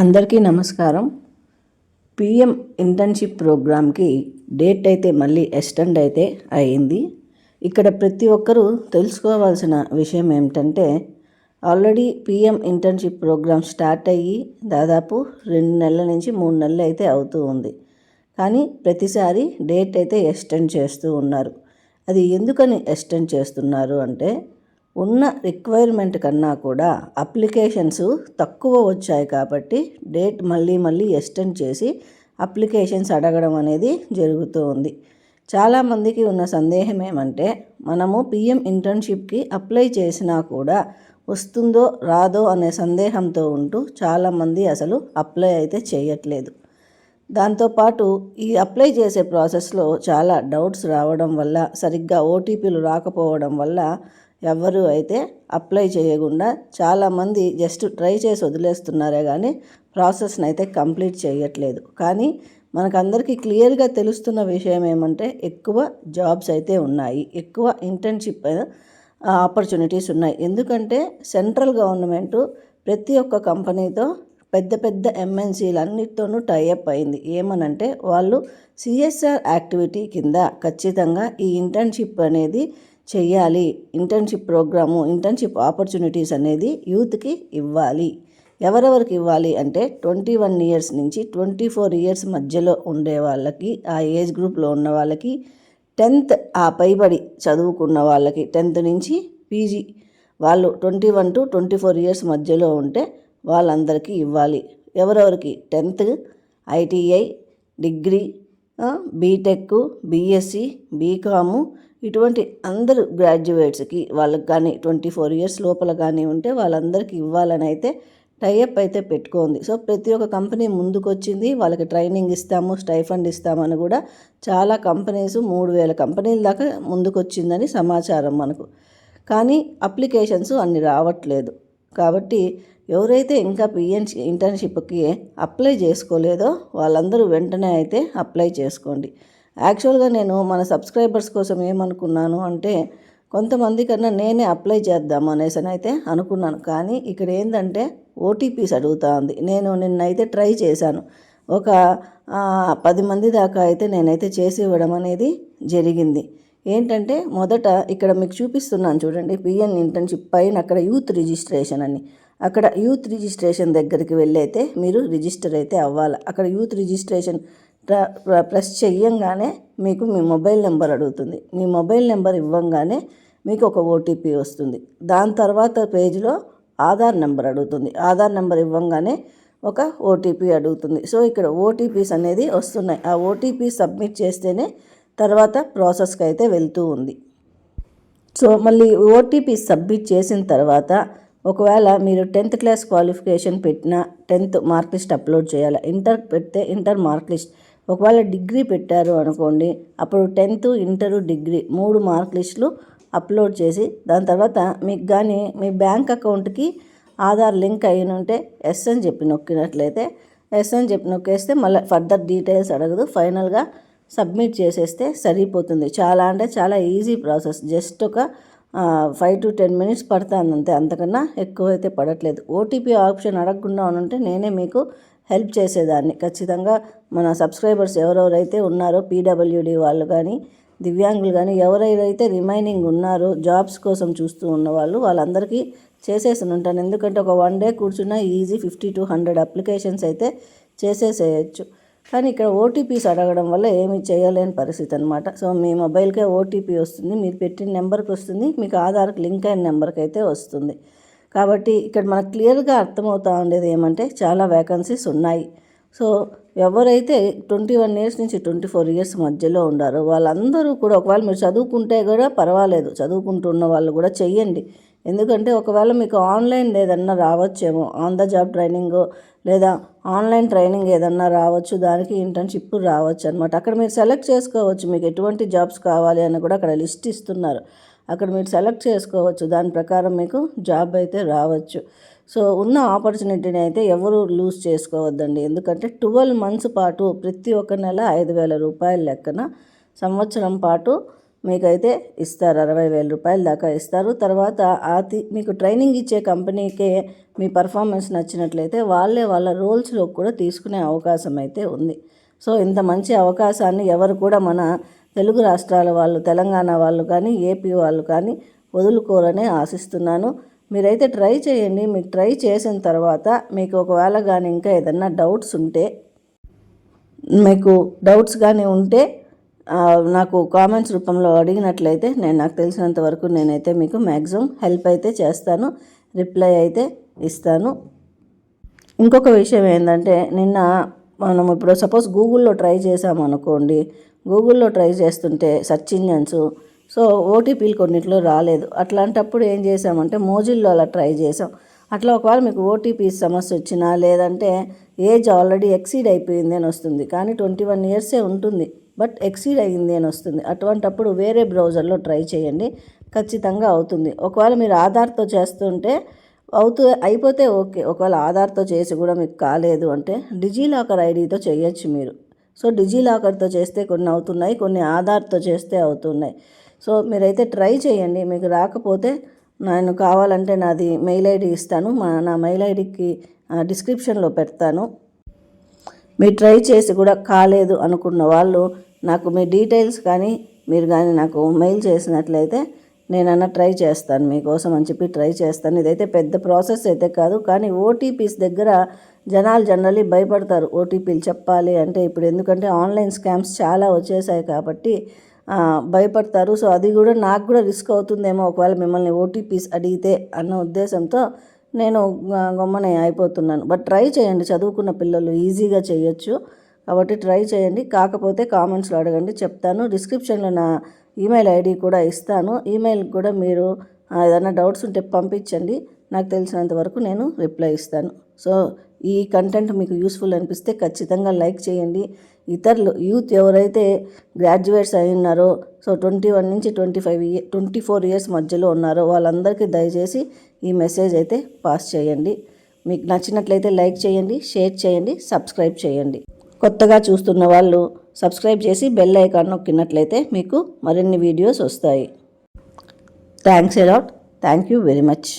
అందరికీ నమస్కారం. PM internship ప్రోగ్రామ్కి డేట్ అయితే మళ్ళీ ఎక్స్టెండ్ అయితే అయింది. ఇక్కడ ప్రతి ఒక్కరూ తెలుసుకోవాల్సిన విషయం ఏమిటంటే already PM internship program start అయ్యి దాదాపు రెండు నెలల నుంచి మూడు నెలలు అయితే అవుతూ ఉంది. కానీ ప్రతిసారి డేట్ అయితే ఎక్స్టెండ్ చేస్తూ ఉన్నారు. అది ఎందుకని ఎక్స్టెండ్ చేస్తున్నారు అంటే ఉన్న రిక్వైర్మెంట్ కన్నా కూడా అప్లికేషన్స్ తక్కువ వచ్చాయి కాబట్టి డేట్ మళ్ళీ మళ్ళీ ఎక్స్టెండ్ చేసి అప్లికేషన్స్ అడగడం అనేది జరుగుతూ ఉంది. చాలామందికి ఉన్న సందేహం ఏమంటే మనము పిఎం ఇంటర్న్షిప్కి అప్లై చేసినా కూడా వస్తుందో రాదో అనే సందేహంతో ఉంటూ చాలామంది అసలు అప్లై అయితే చేయట్లేదు. దాంతోపాటు ఈ అప్లై చేసే ప్రాసెస్లో చాలా డౌట్స్ రావడం వల్ల సరిగ్గా ఓటీపీలు రాకపోవడం వల్ల ఎవరు అయితే అప్లై చేయకుండా చాలామంది జస్ట్ ట్రై చేసి వదిలేస్తున్నారే కానీ ప్రాసెస్ని అయితే కంప్లీట్ చేయట్లేదు. కానీ మనకందరికీ క్లియర్గా తెలుస్తున్న విషయం ఏమంటే ఎక్కువ జాబ్స్ అయితే ఉన్నాయి. ఎక్కువ ఇంటర్న్షిప్ ఆపర్చునిటీస్ ఉన్నాయి. ఎందుకంటే సెంట్రల్ గవర్నమెంట్ ప్రతి ఒక్క కంపెనీతో పెద్ద పెద్ద ఎంఎన్సీలన్నిటితోనూ టైఅప్ అయింది. ఏమనంటే వాళ్ళు సిఎస్ఆర్ యాక్టివిటీ కింద ఖచ్చితంగా ఈ ఇంటర్న్షిప్ అనేది చెయ్యాలి ఇంటర్న్షిప్ ప్రోగ్రాము ఇంటర్న్షిప్ ఆపర్చునిటీస్ అనేది యూత్కి ఇవ్వాలి. ఎవరెవరికి ఇవ్వాలి అంటే ట్వంటీ వన్ ఇయర్స్ నుంచి ట్వంటీ ఫోర్ ఇయర్స్ మధ్యలో ఉండే వాళ్ళకి ఆ ఏజ్ గ్రూప్లో ఉన్న వాళ్ళకి టెన్త్ ఆ పైబడి చదువుకున్న వాళ్ళకి టెన్త్ నుంచి పీజీ వాళ్ళు twenty one to twenty four years మధ్యలో ఉంటే వాళ్ళందరికీ ఇవ్వాలి. ఎవరెవరికి? Tenth ITI degree BTech BSc BCom ఇటువంటి అందరు గ్రాడ్యుయేట్స్కి వాళ్ళకి కానీ ట్వంటీ ఫోర్ ఇయర్స్ లోపల కానీ ఉంటే వాళ్ళందరికీ ఇవ్వాలని అయితే టైఅప్ అయితే పెట్టుకోండి సో ప్రతి ఒక్క కంపెనీ ముందుకు వచ్చింది వాళ్ళకి ట్రైనింగ్ ఇస్తాము స్టైఫండ్ ఇస్తామని కూడా చాలా కంపెనీస్ మూడు వేల కంపెనీల దాకా ముందుకు వచ్చిందని సమాచారం మనకు. కానీ అప్లికేషన్స్ అన్ని రావట్లేదు. కాబట్టి ఎవరైతే ఇంకా పిఎన్ ఇంటర్న్షిప్కి అప్లై చేసుకోలేదో వాళ్ళందరూ వెంటనే అయితే అప్లై చేసుకోండి. యాక్చువల్గా నేను మన సబ్స్క్రైబర్స్ కోసం ఏమనుకున్నాను అంటే కొంతమంది కన్నా నేనే అప్లై చేద్దాం అనేసి అయితే అనుకున్నాను. కానీ ఇక్కడ ఏంటంటే ఓటీపీస్ అడుగుతా ఉంది. నేను నిన్నైతే ట్రై చేశాను. ఒక పది మంది దాకా అయితే నేనైతే చేసి ఇవ్వడం అనేది జరిగింది. ఏంటంటే మొదట ఇక్కడ మీకు చూపిస్తున్నాను చూడండి పిఎన్ ఇంటర్న్షిప్ పైన అక్కడ యూత్ రిజిస్ట్రేషన్ అని. అక్కడ యూత్ రిజిస్ట్రేషన్ దగ్గరికి వెళ్ళైతే మీరు రిజిస్టర్ అయితే అవ్వాలి. అక్కడ యూత్ రిజిస్ట్రేషన్ ప్రెస్ చెయ్యంగానే మీకు మీ మొబైల్ నెంబర్ అడుగుతుంది. మీ మొబైల్ నెంబర్ ఇవ్వంగానే మీకు ఒక ఓటీపీ వస్తుంది. దాని తర్వాత పేజీలో ఆధార్ నెంబర్ అడుగుతుంది. ఆధార్ నెంబర్ ఇవ్వంగానే ఒక ఓటీపీ అడుగుతుంది. సో ఇక్కడ ఓటీపీస్ అనేది వస్తున్నాయి. ఆ ఓటీపీ సబ్మిట్ చేస్తేనే తర్వాత ప్రాసెస్కి అయితే వెళ్తూ ఉంది. సో మళ్ళీ ఓటీపీ సబ్మిట్ చేసిన తర్వాత ఒకవేళ మీరు టెన్త్ క్లాస్ క్వాలిఫికేషన్ పెట్టిన టెన్త్ మార్క్ లిస్ట్ అప్లోడ్ చేయాలి? ఇంటర్ పెడితే ఇంటర్ మార్క్ లిస్ట్ ఒకవేళ డిగ్రీ పెట్టారు అనుకోండి అప్పుడు టెన్త్ ఇంటరు డిగ్రీ మూడు మార్క్ లిస్టులు అప్లోడ్ చేసి దాని తర్వాత మీకు కానీ మీ బ్యాంక్ అకౌంట్కి ఆధార్ లింక్ అయిన ఉంటే ఎస్ అని చెప్పి నొక్కినట్లయితే ఎస్ అని చెప్పి నొక్కేస్తే మళ్ళీ ఫర్దర్ డీటెయిల్స్ అడగదు. ఫైనల్గా సబ్మిట్ చేసేస్తే సరిపోతుంది. చాలా అంటే చాలా ఈజీ ప్రాసెస్. జస్ట్ ఒక ఫైవ్ టు టెన్ మినిట్స్ పడుతుంది అంతే అంతకన్నా ఎక్కువ అయితే పడట్లేదు. ఓటీపీ ఆప్షన్ అడగకుండా ఉంటే నేనే మీకు హెల్ప్ చేసేదాన్ని. ఖచ్చితంగా మన సబ్స్క్రైబర్స్ ఎవరెవరైతే ఉన్నారో పీడబ్ల్యూడి వాళ్ళు కానీ దివ్యాంగులు కానీ ఎవరైతే రిమైనింగ్ ఉన్నారో జాబ్స్ కోసం చూస్తూ ఉన్న వాళ్ళు వాళ్ళందరికీ చేసేసి ఉంటాను ఎందుకంటే ఒక వన్ డే కూర్చున్న easy fifty to hundred applications అయితే చేసేసేయచ్చు. కానీ ఇక్కడ ఓటీపీస్ అడగడం వల్ల ఏమీ చేయలేని పరిస్థితి అనమాట సో మీ మొబైల్కే ఓటీపీ వస్తుంది మీరు పెట్టిన నెంబర్కి వస్తుంది మీకు ఆధార్కి లింక్ అయిన నెంబర్కి అయితే వస్తుంది. కాబట్టి ఇక్కడ మనకు క్లియర్గా అర్థమవుతూ ఉండేది ఏమంటే చాలా వేకన్సీస్ ఉన్నాయి. సో ఎవరైతే ట్వంటీ వన్ ఇయర్స్ నుంచి ట్వంటీ ఫోర్ ఇయర్స్ మధ్యలో ఉండారో వాళ్ళందరూ కూడా ఒకవేళ మీరు చదువుకుంటే కూడా పర్వాలేదు. చదువుకుంటున్న వాళ్ళు కూడా చెయ్యండి. ఎందుకంటే ఒకవేళ మీకు ఆన్లైన్ ఏదన్నా రావచ్చేమో ఆన్ ద జాబ్ ట్రైనింగ్ లేదా ఆన్లైన్ ట్రైనింగ్ ఏదన్నా రావచ్చు దానికి ఇంటర్న్షిప్ రావచ్చు అనమాట అక్కడ మీరు సెలెక్ట్ చేసుకోవచ్చు. మీకు ఎటువంటి జాబ్స్ కావాలి అని కూడా అక్కడ లిస్ట్ ఇస్తున్నారు. అక్కడ మీరు సెలెక్ట్ చేసుకోవచ్చు. దాని ప్రకారం మీకు జాబ్ అయితే రావచ్చు. సో ఉన్న ఆపర్చునిటీని అయితే ఎవరు లూజ్ చేసుకోవద్దండి. ఎందుకంటే ట్వెల్వ్ మంత్స్ పాటు ప్రతి ఒక్క నెల ఐదు వేల రూపాయల లెక్కన సంవత్సరం పాటు మీకైతే ఇస్తారు. అరవై వేల రూపాయల దాకా ఇస్తారు. తర్వాత ఆ మీకు ట్రైనింగ్ ఇచ్చే కంపెనీకే మీ పర్ఫార్మెన్స్ నచ్చినట్లయితే వాళ్ళే వాళ్ళ రోల్స్లో కూడా తీసుకునే అవకాశం అయితే ఉంది. సో ఇంత మంచి అవకాశాన్ని ఎవరు కూడా మన తెలుగు రాష్ట్రాల వాళ్ళు తెలంగాణ వాళ్ళు కానీ ఏపీ వాళ్ళు కానీ వదులుకోరని ఆశిస్తున్నాను. మీరైతే ట్రై చేయండి. మీకు ట్రై చేసిన తర్వాత మీకు ఒకవేళ కానీ ఇంకా ఏదన్నా డౌట్స్ ఉంటే మీకు డౌట్స్ కానీ ఉంటే నాకు కామెంట్స్ రూపంలో అడిగినట్లయితే నేను నాకు తెలిసినంత వరకు నేనైతే మీకు మ్యాక్సిమం హెల్ప్ అయితే చేస్తాను. రిప్లై అయితే ఇస్తాను. ఇంకొక విషయం ఏంటంటే నిన్న మనం ఇప్పుడు సపోజ్ గూగుల్లో ట్రై చేసామనుకోండి గూగుల్లో ట్రై చేస్తుంటే సెర్చ్ ఇంజన్స్ సో ఓటీపీలు కొన్నిట్లో రాలేదు. అట్లాంటప్పుడు ఏం చేసామంటే మోజిల్లో అలా ట్రై చేసాం అట్లా ఒకవేళ మీకు ఓటీపీ సమస్య వచ్చినా లేదంటే ఏజ్ ఆల్రెడీ ఎక్సీడ్ అయిపోయింది అని వస్తుంది. కానీ ట్వంటీ వన్ ఇయర్సే ఉంటుంది. బట్ ఎక్సీడ్ అయ్యింది అని వస్తుంది. అటువంటప్పుడు వేరే బ్రౌజర్లో ట్రై చేయండి. ఖచ్చితంగా అవుతుంది. ఒకవేళ మీరు ఆధార్తో చేస్తుంటే అవుతూ అయిపోతే ఓకే. ఒకవేళ ఆధార్తో చేసి కూడా మీకు కాలేదు అంటే డిజిలాకర్ ఐడితో చేయొచ్చు మీరు. సో డిజిలాకర్తో చేస్తే కొన్ని అవుతున్నాయి కొన్ని ఆధార్తో చేస్తే అవుతున్నాయి. సో మీరైతే ట్రై చేయండి. మీకు రాకపోతే నేను కావాలంటే నాది మెయిల్ ఐడి ఇస్తాను. మా నా మెయిల్ ఐడికి డిస్క్రిప్షన్లో పెడతాను. మీరు ట్రై చేసి కూడా కాలేదు అనుకున్న వాళ్ళు నాకు మీ డీటెయిల్స్ కానీ మీరు కానీ నాకు మెయిల్ చేసినట్లయితే నేనన్నా ట్రై చేస్తాను మీకోసం అని చెప్పి ట్రై చేస్తాను. ఇదైతే పెద్ద ప్రాసెస్ అయితే కాదు కానీ ఓటీపీస్ దగ్గర జనాలు జనరల్లీ భయపడతారు. ఓటీపీలు చెప్పాలి అంటే ఇప్పుడు ఎందుకంటే ఆన్లైన్ స్కామ్స్ చాలా వచ్చేసాయి కాబట్టి భయపడతారు. సో అది కూడా నాకు కూడా రిస్క్ అవుతుందేమో ఒకవేళ మిమ్మల్ని ఓటీపీస్ అడిగితే అన్న ఉద్దేశంతో నేను గ- అయిపోతున్నాను. బట్ ట్రై చేయండి. చదువుకున్న పిల్లలు ఈజీగా చేయొచ్చు. కాబట్టి ట్రై చేయండి. కాకపోతే కామెంట్స్లో అడగండి. చెప్తాను. డిస్క్రిప్షన్లో నా ఈమెయిల్ ఐడి కూడా ఇస్తాను. ఈమెయిల్ కూడా మీరు ఏదైనా డౌట్స్ ఉంటే పంపించండి. నాకు తెలిసినంత వరకు నేను రిప్లై ఇస్తాను. సో ఈ కంటెంట్ మీకు యూస్ఫుల్ అనిపిస్తే ఖచ్చితంగా లైక్ చేయండి. ఇతరులు యూత్ ఎవరైతే గ్రాడ్యుయేట్స్ అయి ఉన్నారో సో ట్వంటీ వన్ నుంచి twenty five year twenty four years మధ్యలో ఉన్నారో వాళ్ళందరికీ దయచేసి ఈ మెసేజ్ అయితే పాస్ చేయండి. మీకు నచ్చినట్లయితే లైక్ చేయండి షేర్ చేయండి సబ్స్క్రైబ్ చేయండి. కొత్తగా చూస్తున్న వాళ్ళు సబ్స్క్రైబ్ చేసి బెల్ ఐకాన్ నొక్కినట్లయితే మీకు మరిన్ని వీడియోస్ వస్తాయి. Thanks a lot thank you very much.